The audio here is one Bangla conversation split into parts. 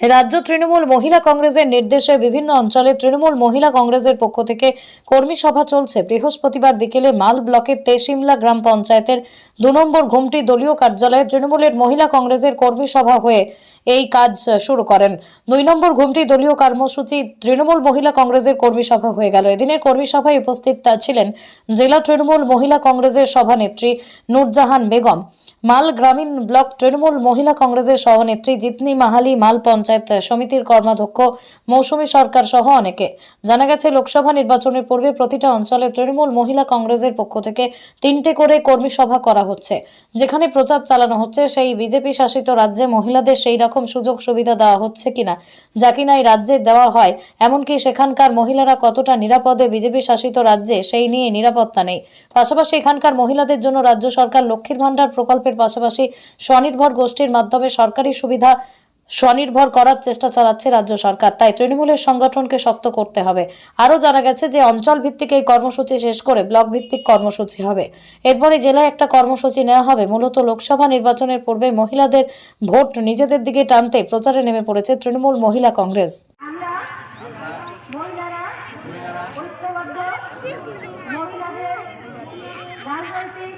রাজ্য তৃণমূল মহিলা কংগ্রেসের নির্দেশে বিভিন্ন অঞ্চলে তৃণমূল মহিলা কংগ্রেসের পক্ষ থেকে কর্মী সভা চলছে। বৃহস্পতিবার বিকেলে মাল ব্লকের তেশিমলা গ্রাম পঞ্চায়েতের দু নম্বর ঘুমটি দলীয় কার্যালয়ে তৃণমূলের মহিলা কংগ্রেসের কর্মী সভা হয়ে এই কাজ শুরু করেন। দুই নম্বর ঘুমটি দলীয় কর্মসূচি তৃণমূল মহিলা কংগ্রেসের কর্মী সভা হয়ে গেল। এদিনের কর্মী সভায় উপস্থিত ছিলেন জেলা তৃণমূল মহিলা কংগ্রেসের সভানেত্রী নূরজাহান বেগম। মাল গ্রামীণ ব্লক তৃণমূল মহিলা কংগ্রেসের সহনেত্রী জিতনি মাহালি মাল পঞ্চায়েত সমিতির কর্মাধ্যক্ষ মৌসুমী সরকার সহ অনেকে। জানা গেছে, লোকসভা নির্বাচনের পূর্বে প্রতিটা অঞ্চলে তৃণমূল মহিলা কংগ্রেসের পক্ষ থেকে তিনটে করে কর্মী সভা করা হচ্ছে। যেখানে প্রচার চালানো হচ্ছে, সেই বিজেপি শাসিত রাজ্যে মহিলাদের সেই রকম সুযোগ সুবিধা দেওয়া হচ্ছে কিনা, যা কিনা এই রাজ্যে দেওয়া হয়, এমনকি সেখানকার মহিলারা কতটা নিরাপদে বিজেপি শাসিত রাজ্যে, সেই নিয়ে নিরাপত্তা নেই। পাশাপাশি এখানকার মহিলাদের জন্য রাজ্য সরকার লক্ষ্মীর ভাণ্ডার প্রকল্পের পাশাপাশি স্বনির্ভর গোষ্ঠীর মাধ্যমে সরকারি সুবিধা স্বনির্ভর করার চেষ্টা চালাচ্ছে রাজ্য সরকার। তাই তৃণমূলের সংগঠনকে শক্ত করতে হবে। আরও জানা গেছে যে অঞ্চল ভিত্তিক এই কর্মসূচি শেষ করে ব্লক ভিত্তিক কর্মসূচি হবে। এরপরে জেলায় একটা কর্মসূচি নেওয়া হবে। মূলত লোকসভা নির্বাচনের পূর্বে মহিলাদের ভোট নিজেদের দিকে টানতে প্রচারে নেমে পড়েছে তৃণমূল মহিলা কংগ্রেস আমরা মহিলারা ঐক্যবদ্ধ মহিলাদের রাজনৈতিক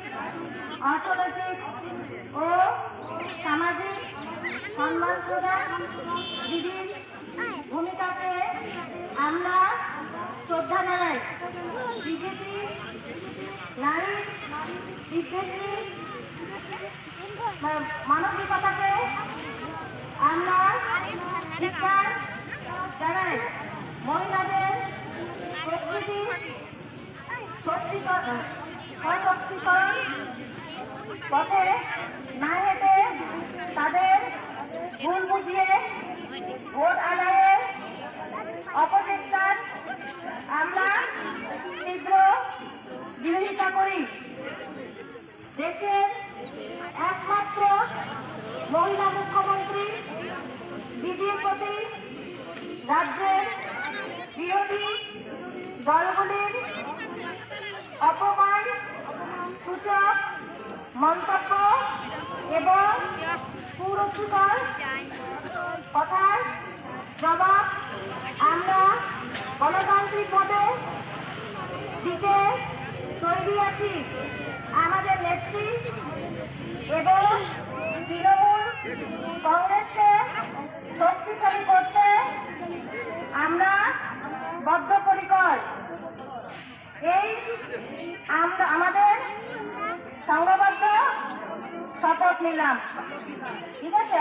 অর্থনৈতিক ও সামাজিক সম্মান প্রদান বিধির ভূমিকাকে আমরা শ্রদ্ধা জানাই। বিজেপি নারী বিদ্বেষী মানবিকতাকে আমরা জানাই। মহিলাদের প্রকৃতি সত্যিকরণ সশক্তিকরণ পথে না হেঁটে তাদের ভুল বুঝিয়ে ভোট আদায়ের অপচেষ্টার আমরা তীব্র বিরোধিতা করি দেশের একমাত্র মহিলা মুখ্যমন্ত্রী দিদির প্রতি রাজ্যের বিরোধী দলগুলির অপমান সূচক, মন্তব্য এবং পুরস্কার কথার জবাব আমরা গণতান্ত্রিকভাবে দিতে তৈরি আছি আমাদের নেত্রী এবং তৃণমূল কংগ্রেসকে শক্তিশালী করতে আমরা বদ্ধপরিকর। এই আমরা আমাদের সংঘবদ্ধ শপথ নিলাম। ঠিক আছে?